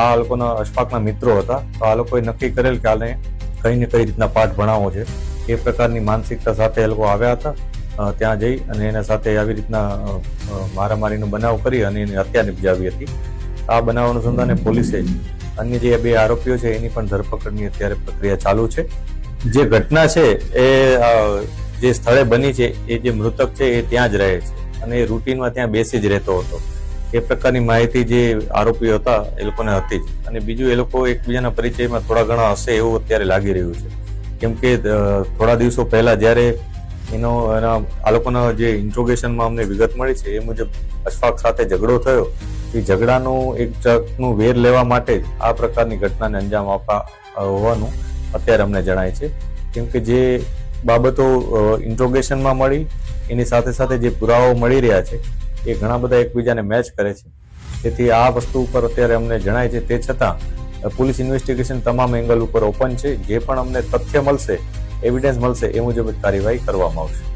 આ લોકોના અશફાકના મિત્રો હતા. તો આ લોકોએ નક્કી કરેલ કે આને કઈ ને કઈ રીતના પાઠ ભણાવવો છે. એ પ્રકારની માનસિકતા સાથે એ લોકો આવ્યા હતા ત્યાં જઈ અને એના સાથે આવી રીતના મારામારીનો બનાવ કરી અને એની હત્યા નિપજાવી હતી. આ બનાવ અનુસંધાને પોલીસે અન્ય જે બે આરોપીઓ છે એની પણ ધરપકડની અત્યારે પ્રક્રિયા ચાલુ છે. જે ઘટના છે એ જે સ્થળે બની છે, એ જે મૃતક છે એ ત્યાં જ રહે છે અને એ રૂટીનમાં ત્યાં બેસી જ રહેતો હતો. એ પ્રકારની માહિતી જે આરોપીઓ હતા, એ લોકોને હતી જ. અને બીજું એ લોકો એકબીજાના પરિચયમાં થોડા ઘણા હશે એવું અત્યારે લાગી રહ્યું છે. કેમ કે થોડા દિવસો પહેલા જ્યારે એનો, એના, આ લોકોના જે ઇન્ટ્રોગેશનમાં અમને વિગત મળી છે, એ મુજબ અશફાક સાથે ઝઘડો થયો. એ ઝઘડાનું એક ચકનું વેર લેવા માટે જ આ પ્રકારની ઘટનાને અંજામ આપવા હોવાનું અત્યારે અમને જણાય છે. કેમ કે જે બાબતો ઇન્ટ્રોગેશનમાં મળી, એની સાથે સાથે જે પુરાવાઓ મળી રહ્યા છે એ ઘણા બધા એકબીજાને મેચ કરે છે. તેથી આ વસ્તુ ઉપર અત્યારે અમને જણાય છે. તે છતાં, પોલીસ ઇન્વેસ્ટિગેશન તમામ એંગલ ઉપર ઓપન છે. જે પણ અમને તથ્ય મળશે એવિડન્સ મળશે, એ મુજબ કાર્યવાહી કરવામાં આવશે.